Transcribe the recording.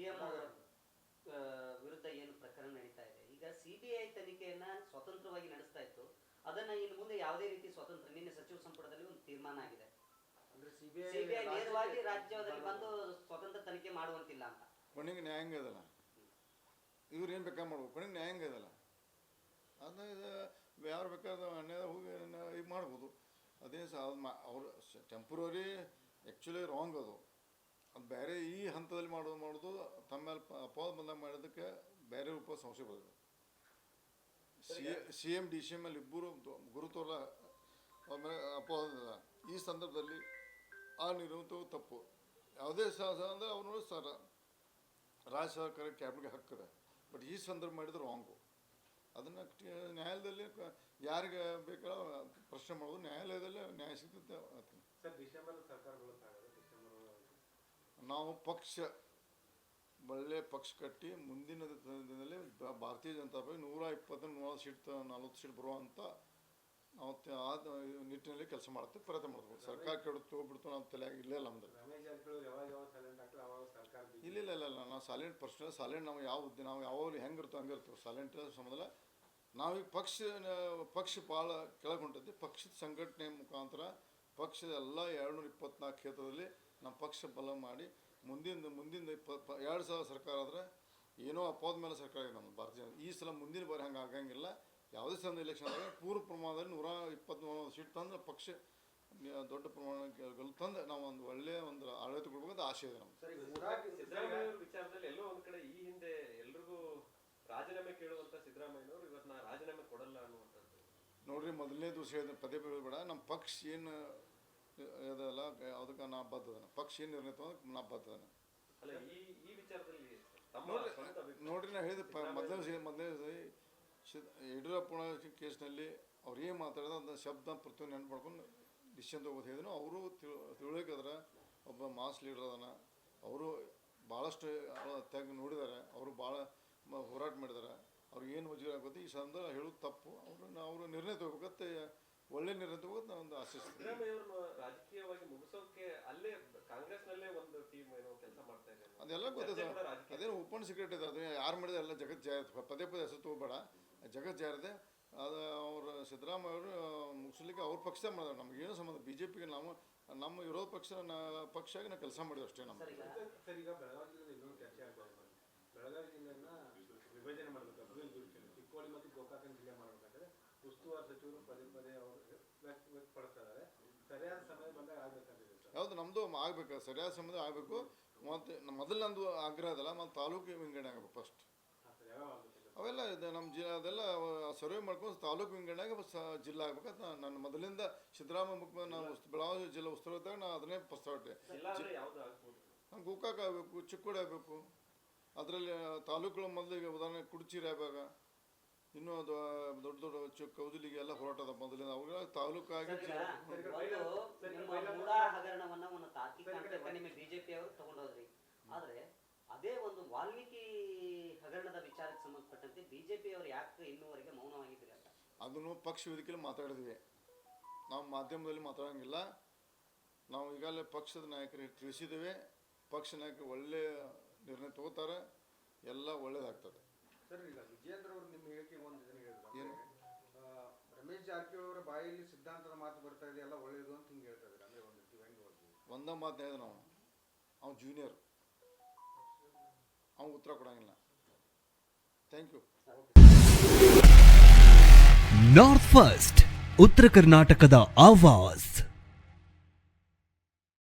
CM ವಿರುದ್ಧ ಏನು ಪ್ರಕರಣ ನಡೀತಾ ಇದೆ. ಈಗ ಸಿಬಿಐ ತನಿಖೆಯನ್ನ ಸ್ವತಂತ್ರವಾಗಿ ನಡೆಸ್ತಾ ಇತ್ತು. ಅದನ್ನ ಇನ್ನು ಮುಂದೆ ಯಾವುದೇ ರೀತಿ ಸ್ವತಂತ್ರ ನಿನ್ನೆ ಸಚಿವ ಸಂಪುಟದಲ್ಲಿ ಒಂದು ತೀರ್ಮಾನ ಆಗಿದೆ. ಅಂದ್ರೆ ಸಿಬಿಐ ನೇರವಾಗಿ ರಾಜ್ಯದಲ್ಲಿ ಬಂದು ಸ್ವತಂತ್ರ ತನಿಖೆ ಮಾಡುವಂತಿಲ್ಲ ಅಂತ. ಕೊನೆಗೆ ನ್ಯಾಯಾಂಗ ಇದಲ್ಲ ಇವ್ರು ಏನು ಬೇಕಾ ಮಾಡ್ಬೋದು ಕೊನೆಗೆ ನ್ಯಾಯಾಂಗ ಇದಲ್ಲ ಅದನ್ನ ಇದು ಯಾರು ಬೇಕಾದ ಅನ್ಯಾಯ ಹೋಗಿ ಇದು ಮಾಡ್ಬೋದು. ಅದೇ ಸಹ ಅದು ಮಾ ಅವ್ರು ಟೆಂಪ್ರವರಿ ಆ್ಯಕ್ಚುಲಿ ರಾಂಗ್ ಅದು. ಅದು ಬೇರೆ ಈ ಹಂತದಲ್ಲಿ ಮಾಡೋದು ಮಾಡೋದು ಮೇಲೆ ಅಪವಾದ ಬಂದಾಗ ಮಾಡೋದಕ್ಕೆ ಬೇರೆ ರೂಪ ಸಂಶಯ ಬರ್ತದೆ C M D C M ಅಲ್ಲಿ ಇಬ್ಬರು ಗುರುತೋರ ಅಪವಾದ ಈ ಸಂದರ್ಭದಲ್ಲಿ ಆ ನಿರುತ ತಪ್ಪು. ಯಾವುದೇ ಸಹ ಅಂದರೆ ಅವನು ಸರ ರಾಜ್ಯ ಸರ್ಕಾರ ಕ್ಯಾಬಿನ್ಗೆ ಹಕ್ಕಿದೆ ಬಟ್ ಈ ಸಂದರ್ಭ ಮಾಡಿದ್ರೆ ರಾಂಗು ಅದನ್ನು ನ್ಯಾಯಾಲಯದಲ್ಲಿ ಯಾರಿಗೆ ಬೇಕಾದ ಪ್ರಶ್ನೆ ಮಾಡೋದು ನ್ಯಾಯಾಲಯದಲ್ಲೇ ನ್ಯಾಯ ಸಿಗ್ತದೆ ನಾವು ಪಕ್ಷ ಒಳ್ಳೆ ಪಕ್ಷ ಕಟ್ಟಿ ಮುಂದಿನ ದಿನದಲ್ಲಿ ಭಾರತೀಯ ಜನತಾ ಪಕ್ಷ ನೂರ ಇಪ್ಪತ್ತ ನೂರ ಸೀಟ್ ನಲ್ವತ್ತು ಸೀಟ್ ಬರುವಂಥ ನಾವು ಆ ನಿಟ್ಟಿನಲ್ಲಿ ಕೆಲಸ ಮಾಡ್ತೀವಿ ಪ್ರಯತ್ನ ಮಾಡ್ಬೋದು ಸರ್ಕಾರ ಕೆಡುತ್ತೆ ಹೋಗ್ಬಿಡ್ತು ನಾವು ತಲೆಯಾಗ ಇಲ್ಲೇ ಇಲ್ಲ ನಮ್ದು. ಇಲ್ಲ ಇಲ್ಲ ಇಲ್ಲ ನಾವು ಸಾಲೆಂಟ್ ಪರ್ಸನಲ್ ಸಾಲೆಂಟ್ ನಾವು ಯಾವ ಉದ್ದ ನಾವು ಯಾವಾಗ ಹೆಂಗಿರ್ತೋ ಹಂಗೆ ಇರ್ತೀವಿ. ಸಾಲೆಂಟ್ ಸಂಬಂಧ ನಾವೀಗ ಪಕ್ಷ ಪಕ್ಷ ಭಾಳ ಕೆಳಗೆ ಹೊಂಟೈತಿ ಪಕ್ಷದ ಸಂಘಟನೆ ಮುಖಾಂತರ ಪಕ್ಷದ ಎಲ್ಲ ಎರಡುನೂರ ಇಪ್ಪತ್ನಾಲ್ಕು ಕ್ಷೇತ್ರದಲ್ಲಿ ನಮ್ಮ ಪಕ್ಷ ಬಲ ಮಾಡಿ ಮುಂದಿನ ಮುಂದಿನ ಇಪ್ಪ ಎರಡು ಸಾವಿರ ಸರ್ಕಾರ ಆದರೆ ಏನೋ ಅಪವಾದ ಮೇಲೆ ಸರ್ಕಾರ ಇದೆ ನಮ್ಮ ಭಾರತೀಯ ಈ ಸಲ ಮುಂದಿನ ಬಾರಿ ಹಂಗೆ ಆಗಂಗಿಲ್ಲ. ಯಾವುದೇ ಸಲ ಎಲೆಕ್ಷನ್ ಆದಾಗ ಪೂರ್ವ ಪ್ರಮಾಣದಲ್ಲಿ ನೂರ ಇಪ್ಪತ್ತ್ಮೂರು ಸೀಟ್ ತಂದ್ರೆ ಪಕ್ಷ ದೊಡ್ಡ ಪ್ರಮಾಣ ಗೆಲ್ ತಂದು ನಾವು ಒಂದು ಒಳ್ಳೆಯ ಒಂದು ಆಡಳಿತ ಕೊಡ್ಬೇಕಂತ ಆಸೆ ಇದೆ ಅವ್ರ ವಿಚಾರದಲ್ಲಿ ಎಲ್ಲೋ ಒಂದ್ ಕಡೆ ಈ ಹಿಂದೆ ಎಲ್ರಿಗೂ ರಾಜೀನಾಮೆ ಕೇಳುವಂತ ಸಿದ್ದರಾಮಯ್ಯನವರು ಇವತ್ತು ನಾ ರಾಜೀನಾಮೆ ಕೊಡಲ್ಲ ಅನ್ನುವಂಥದ್ದು. ನೋಡ್ರಿ ಮೊದಲನೇ ದಿವಸ ಹೇಳಿದ ಪದೇ ಪದೇ ಬೇಡ. ನಮ್ಮ ಪಕ್ಷ ಏನು ಅದಲ್ಲ ಅದಕ್ಕೆ ನಾ ಬದ್ದದನ ಪಕ್ಷಿ ತಗೊಂಡ್ ನಾ ಬದ್ದದನ ನೋಡ್ರಿ ನಾ ಹೇಳಿದ ಮೊದಲನೇ ಮೊದಲನೇ ಯಡಿಯೂರಪ್ಪನ ಕೇಸ್ನಲ್ಲಿ ಅವ್ರು ಏನು ಮಾತಾಡಿದ ಅದನ್ನ ಶಬ್ದ ಪ್ರತಿಯೊಂದು ನೆನ್ಪು ಮಾಡ್ಕೊಂಡು ಡಿಸಿಷನ್ ತಗೋದು ಹೇಳಿದ್ರು. ಅವರು ತಿಳುವಳಿಕದ್ರ ಒಬ್ಬ ಮಾಸ್ ಲೀಡರ್ ಅದನ. ಅವರು ಭಾಳಷ್ಟು ತೆಗ್ ನೋಡಿದ್ದಾರೆ ಅವರು ಭಾಳ ಹೋರಾಟ ಮಾಡಿದ್ದಾರೆ ಅವ್ರಿಗೆ ಏನು ವಜೀರ ಆಗುತ್ತೆ ಈ ಸಂದರ್ಭ ಹೇಳೋದು ತಪ್ಪು. ಅವ್ರನ್ನ ಅವರು ನಿರ್ಣಯ ತಗೋಬೇಕಂತ ಒಳ್ಳೆ ನಿರ್ಣಯ ತಗೋದು ನಾನು ಒಂದು ಆಶಿಸ್ತೀನಿ ಸಿದ್ದರಾಮಯ್ಯ ಅವ್ರನ್ನ ರಾಜಕೀಯವಾಗಿ ಮುಗಿಸೋಕೆ ಅಲ್ಲೇ ಕಾಂಗ್ರೆಸ್ ನಲ್ಲೇ ಒಂದು ಟೀಮ್ ಏನೋ ಕೆಲಸ ಮಾಡ್ತಾ ಇದೆ ಅನ್ನೋ ಅದೆಲ್ಲ ಗೊತ್ತಿದೆ ಅದೆಲ್ಲ ರಾಜಕೀಯ. ಅದೇನು ಓಪನ್ ಸೀಕ್ರೆಟ್ ಇದೆ ಅದು ಯಾರು ಮಾಡಿದ್ರೆ ಎಲ್ಲ ಜಗತ್ ಜಾರ ಪದೇ ಪದೇ ಹೆಸರು ತಗೋಬೇಡ. ಜಗತ್ ಜಾರಿದೆ ಅದು ಅವರು ಸಿದ್ದರಾಮಯ್ಯ ಅವರು ಮುಗಿಸ್ಲಿಕ್ಕೆ ಅವ್ರ ಪಕ್ಷ ಮಾಡಿದ್ರು. ನಮಗೇನು ಸಂಬಂಧ ಬಿ ಜೆ ಪಿಗೆ ನಾವು ನಮ್ಮ ವಿರೋಧ ಪಕ್ಷ ಪಕ್ಷಾಗಿ ನಾವು ಕೆಲಸ ಮಾಡಿದ್ವಿ ಅಷ್ಟೇ ನಮ್ಮ ಸರ್ ಸರ್ ಬೆಳಗಾವಿ ಜಿಲ್ಲೆಯನ್ನ ವಿಭಜನೆ ಜಿಲ್ಲೆ ಮಾಡಬೇಕಾದ್ರೆ ಉಸ್ತುವಾರಿ ಸಚಿವರು ಪದೇ ಪದೇ ಅವರು ವ್ಯಕ್ತ ವ್ಯಕ್ತಪಡಿಸ್ತಾ ಇದ್ದಾರೆ ಸರಿಯಾದ ಸಮಯ ಬಂದಾಗ ಆಗ್ಬೇಕಂತಿದೆ ಸರ್ ಯಾವುದು ನಮ್ಮದು ಆಗಬೇಕು ಸರಿಯಾದ ಸಂಬಂಧ ಆಗಬೇಕು. ಮತ್ತು ಮೊದಲು ನಂದು ಆಗ್ರಹ ಅದಲ್ಲ ಮತ್ತು ತಾಲೂಕು ವಿಂಗಡಣೆ ಆಗಬೇಕು ಫಸ್ಟ್ ಅವೆಲ್ಲ ಇದೆ ನಮ್ಮ ಜಿಲ್ಲಾ ಅದೆಲ್ಲ ಸರ್ವೆ ಮಾಡ್ಕೊಂಡು ತಾಲೂಕು ವಿಂಗಡಣೆ ಸ ಜಿಲ್ಲಾ ಆಗ್ಬೇಕು ನಾನು ನನ್ನ ಮೊದಲಿಂದ ಸಿದ್ದರಾಮಯ್ಯ ಮುಖ್ಯಮಂತ್ರಿ ನಾನು ಬೆಳಗಾವಿ ಜಿಲ್ಲಾ ಉಸ್ತುವಾರಿ ಇದ್ದಾಗ ನಾನು ಅದನ್ನೇ ಪ್ರಸ್ತಾವ ಇಟ್ಟೆ ಜಿಲ್ಲಾ ಅಂದ್ರೆ ಯಾವ್ದು ಆಗ್ಬೋದು? ಗೋಕಾಕ ಆಗಬೇಕು ಚಿಕ್ಕೋಡಿ ಆಗಬೇಕು. ಅದರಲ್ಲಿ ತಾಲೂಕುಗಳ ಮೊದಲಿಗೆ ಉದಾಹರಣೆ ಕುಡ್ಚಿರಿ ಆಗಾಗ ಇನ್ನೂ ಅದು ದೊಡ್ಡ ದೊಡ್ಡ ಚು ಕೌದಲಿಗೆ ಎಲ್ಲ ಹೋರಾಟ ಅದ ಮೊದಲಿಂದ ಅವುಗಳ ತಾಲೂಕಾಗಿ ಹಗರಣವನ್ನ ಒಂದು ಬಿಜೆಪಿ ಅವರು ತಗೊಂಡೋದ್ರಿ. ಆದ್ರೆ ಅದೇ ಒಂದು ವಾಲ್ಮೀಕಿ ಹಗರಣದ ವಿಚಾರಕ್ಕೆ ಸಂಬಂಧಪಟ್ಟಂತೆ ಬಿಜೆಪಿ ಅವರು ಯಾಕೆ ಇನ್ನೂವರೆಗೆ ಮೌನವಾಗಿದ್ದೀರಿ ಅಂತ? ಅದನ್ನು ಪಕ್ಷ ವೇದಿಕೆಯಲ್ಲಿ ಮಾತಾಡಿದ್ವಿ. ನಾವು ಮಾಧ್ಯಮದಲ್ಲಿ ಮಾತಾಡೋಂಗಿಲ್ಲ. ನಾವು ಈಗಾಗಲೇ ಪಕ್ಷದ ನಾಯಕರಿಗೆ ತಿಳಿಸಿದ್ದೇವೆ. ಪಕ್ಷ ನಾಯಕರು ಒಳ್ಳೆಯ ನಿರ್ಣಯ ತಗೋತಾರೆ. ಎಲ್ಲ ಒಳ್ಳೇದಾಗ್ತದೆ. ಬಾಯಲ್ಲಿ ಸಿದ್ಧಾಂತದ ಮಾತು ಬರ್ತಾ ಇದೆಯಲ್ಲ ಒಳ್ಳೆಯದು ಒಳ್ಳೇದು ಅಂತ ಹಿಂಗೆ ಹೇಳ್ತಾ ಇದ್ದಾರೆ ಅಂದ್ರೆ ಒಂದು ರೀತಿ ಹೆಂಗೆ ಓದ್ತೀವಿ ಒಂದೇ ಮಾತು ಹೇಳಿದ ನಾವು. ಅವ್ನು ಜೂನಿಯರ್ ಅವ್ನು ಉತ್ತರ ಕೊಡೋಂಗಿಲ್ಲ. ಥ್ಯಾಂಕ್ ಯು ನಾರ್ತ್ ಫಸ್ಟ್ ಉತ್ತರ ಕರ್ನಾಟಕದ ಆವಾಜ್